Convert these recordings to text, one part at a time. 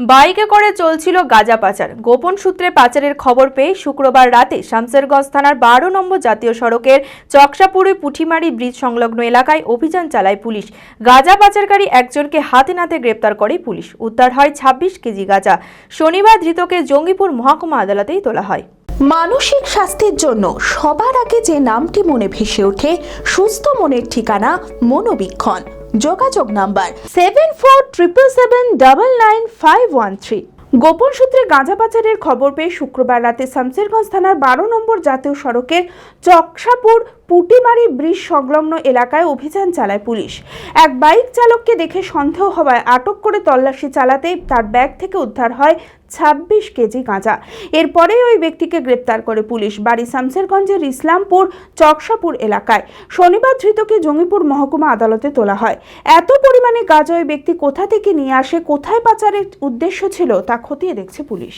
বাইকে করে চলছিল গাঁজা পাচার। গোপন সূত্রে পাচারের খবর পেয়ে শুক্রবার রাতে শামসেরগঞ্জ থানার বারো নম্বর জাতীয় সড়কের চকসাপুরে পুঠিমারি ব্রিজ সংলগ্ন এলাকায় অভিযান চালায় পুলিশ। গাজা পাচারকারী একজনকে হাতে নাতে গ্রেপ্তার করে পুলিশ। উদ্ধার হয় ছাব্বিশ কেজি গাজা। শনিবার ধৃতকে জঙ্গিপুর মহকুমা আদালতেই তোলা হয়। মানসিক স্বাস্থ্যের জন্য সবার আগে যে নামটি মনে ভেসে ওঠে, সুস্থ মনের ঠিকানা মনোবীক্ষণ। যোগাযোগ number seven four triple seven double nine five one three গোপন সূত্রে গাঁজা পাচারের খবর পেয়ে শুক্রবার রাতে শামসেরগঞ্জ থানার বারো নম্বর জাতীয় সড়কের চকসাপুর পুটিমারি ব্রিজ সংলগ্ন এলাকায় অভিযান চালায় পুলিশ। এক বাইক চালককে দেখে সন্দেহ হওয়ায় আটক করে তল্লাশি চালাতেই তার ব্যাগ থেকে উদ্ধার হয় ছাব্বিশ কেজি গাঁজা। এরপরেই ওই ব্যক্তিকে গ্রেপ্তার করে পুলিশ বাড়ি শামসেরগঞ্জের ইসলামপুর চকসাপুর এলাকায়। শনিবার ধৃতকে জঙ্গিপুর মহকুমা আদালতে তোলা হয়। এত পরিমাণে গাঁজা ওই ব্যক্তি কোথা থেকে নিয়ে আসে, কোথায় পাচারের উদ্দেশ্য ছিল তা খতিয়ে দেখছে পুলিশ।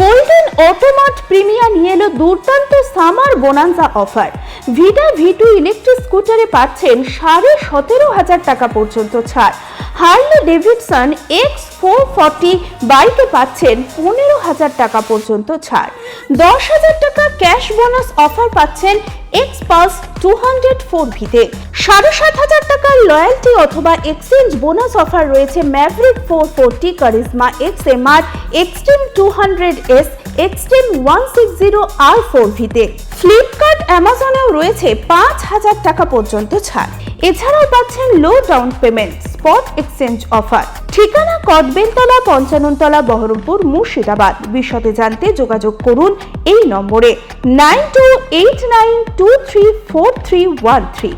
গোল্ডেন অটোমাট প্রিমিয়া নিয়ে এলো দুর্দান্ত summer bonanza offer Vida V two electric স্কুটারে পাচ্ছেন সাড়ে সতেরো হাজার টাকা পর্যন্ত ছাড়। Harley Davidson X four forty বাইকে পাচ্ছেন পনেরো হাজার টাকা পর্যন্ত ছাড়। দশ হাজার টাকা ক্যাশ বোনাস অফার পাচ্ছেন x pass two hundred four ভিতে সাড়ে সাত হাজার টাকার লয়্যালটি অথবা এক্সচেঞ্জ বোনাস অফার রয়েছে Mavrick four forty Karizma X M R Xtreme two hundred S Xtreme one six zero R four ভিতে ফ্লিপকার্ট অ্যামাজনেও রয়েছে পাঁচ হাজার টাকা পর্যন্ত ছাড়। এছাড়াও পাচ্ছেন low down payment spot exchange offer ঠিকানা কদবেলতলা, পঞ্চাননতলা, বহরমপুর, মুর্শিদাবাদ। বিশদে জানতে যোগাযোগ করুন এই নম্বরে। Nine two eight nine two three four three one three.